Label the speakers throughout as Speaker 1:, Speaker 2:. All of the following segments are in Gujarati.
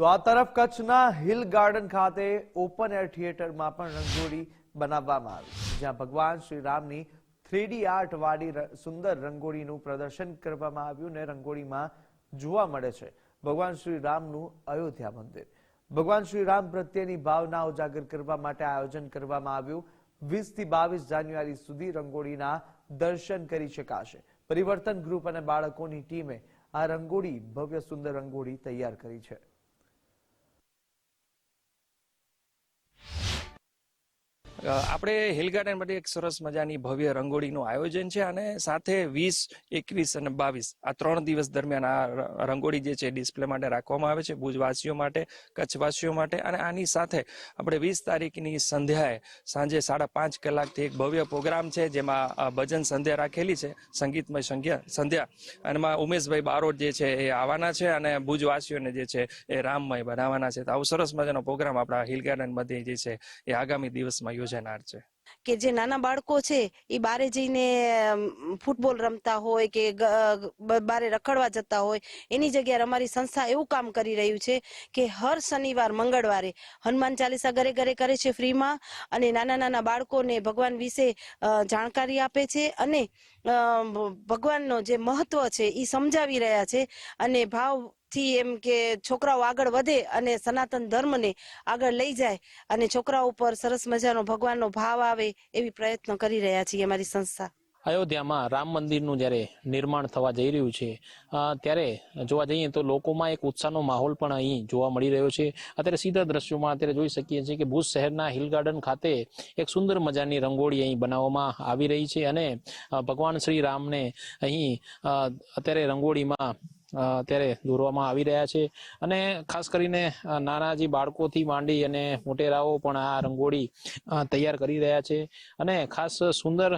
Speaker 1: તો આ તરફ કચ્છના હિલ ગાર્ડન ખાતે ઓપન એર થિયેટરમાં પણ રંગોળી બનાવવામાં આવી જ્યાં ભગવાન શ્રી રામની થ્રીડી આર્ટ વાળી સુંદર રંગોળીનું પ્રદર્શન કરવામાં આવ્યું ને રંગોળીમાં જોવા મળે છે. ભગવાન શ્રી રામનું અયોધ્યા મંદિર. ભગવાન શ્રી રામ પ્રત્યેની ભાવના ઉજાગર કરવા માટે આયોજન કરવામાં આવ્યું. વીસથી બાવીસ જાન્યુઆરી સુધી રંગોળીના દર્શન કરી શકાશે. પરિવર્તન ગ્રુપ અને બાળકોની ટીમે આ રંગોળી ભવ્ય સુંદર રંગોળી તૈયાર કરી છે.
Speaker 2: આપણે હિલ ગાર્ડન માટે એક સરસ મજાની ભવ્ય રંગોળીનું આયોજન છે અને સાથે વીસ, એકવીસ અને બાવીસ, આ ત્રણ દિવસ દરમિયાન આ રંગોળી જે છે ડિસ્પ્લે માટે રાખવામાં આવે છે, ભુજવાસીઓ માટે, કચ્છવાસીઓ માટે અને આની સાથે આપણે વીસ તારીખની સંધ્યાએ સાંજે સાડા પાંચ કલાકથી એક ભવ્ય પ્રોગ્રામ છે, જેમાં ભજન સંધ્યા રાખેલી છે, સંગીતમય સંધ્યા સંધ્યા. અને એમાં ઉમેશભાઈ બારોટ જે છે એ આવવાના છે અને ભુજવાસીઓને જે છે એ રામમય બનાવવાના છે. તો આવો સરસ મજાનો પ્રોગ્રામ આપણા હિલ ગાર્ડન મધ્ય જે છે એ આગામી દિવસમાં યોજાનાર છે.
Speaker 3: કે જે નાના બાળકો છે, એ બારે જઈને ફૂટબોલ રમતા હોય કે બારે રખડવા જતા હોય, એની જગ્યાએ અમારી સંસ્થા એવું કામ કરી રહ્યું છે કે હર શનિવાર, મંગળવારે હનુમાન ચાલીસા ઘરે ઘરે કરે છે ફ્રીમાં અને નાના નાના બાળકોને ભગવાન વિશે જાણકારી આપે છે અને ભગવાનનો જે મહત્વ છે એ સમજાવી રહ્યા છે અને ભાવથી એમ કે છોકરાઓ આગળ વધે અને સનાતન ધર્મને આગળ લઈ જાય અને છોકરાઓ ઉપર સરસ મજાનો ભગવાનનો ભાવ આવે એવી પ્રયત્ન કરી રહ્યા છીએ અમારી સંસ્થા.
Speaker 4: અયોધ્યામાં રામ મંદિરનું જ્યારે નિર્માણ થવા જઈ રહ્યું છે ત્યારે જોવા જઈએ તો લોકોમાં એક ઉત્સાહનો માહોલ પણ અહીં જોવા મળી રહ્યો છે. અત્યારે સીધા દ્રશ્યોમાં અત્યારે જોઈ શકીએ છીએ કે ભુજ શહેરના હિલ ગાર્ડન ખાતે એક સુંદર મજાની રંગોળી અહીં બનાવવામાં આવી રહી છે અને ભગવાન શ્રી રામને અહીં અત્યારે રંગોળીમાં અત્યારે દોરવામાં આવી રહ્યા છે. અને ખાસ કરીને નાના જે બાળકોથી માંડી અને મોટેરાઓ પણ આ રંગોળી તૈયાર કરી રહ્યા છે. અને ખાસ સુંદર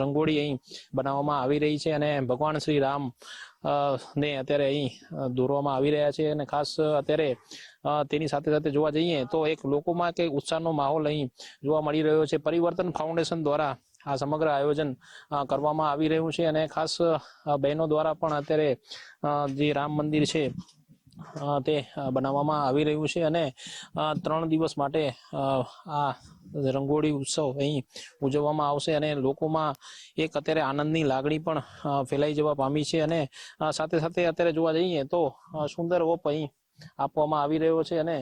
Speaker 4: રંગોળી અહીં બનાવવામાં આવી રહી છે અને ભગવાન શ્રી રામ ને અત્યારે અહીં દોરવામાં આવી રહ્યા છે. અને ખાસ અત્યારે તેની સાથે સાથે જોવા જઈએ તો એક લોકોમાં કે ઉત્સાહનો માહોલ અહીં જોવા મળી રહ્યો છે. પરિવર્તન ફાઉન્ડેશન દ્વારા આ સમગ્ર આયોજન કરવામાં આવી રહ્યું છે અને ખાસ બહેનો દ્વારા પણ અત્યારે જે રામ મંદિર છે તે બનાવવામાં આવી રહ્યું છે અને ત્રણ દિવસ માટે આ રંગોળી ઉત્સવ અહીં ઉજવવામાં આવશે અને લોકોમાં એક અત્યારે આનંદની લાગણી પણ ફેલાઈ જવા પામી છે અને સાથે સાથે અત્યારે જોવા જઈએ તો સુંદર ઓપ અહીં આપવામાં આવી રહ્યો છે અને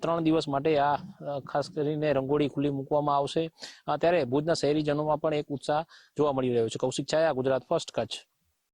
Speaker 4: ત્રણ દિવસ માટે આ ખાસ કરીને રંગોળી ખુલ્લી મૂકવામાં આવશે. ત્યારે ભુજના શહેરીજનોમાં પણ એક ઉત્સાહ જોવા મળી રહ્યો છે. કૌશિક છાયા, ગુજરાત ફર્સ્ટ કચ્છ.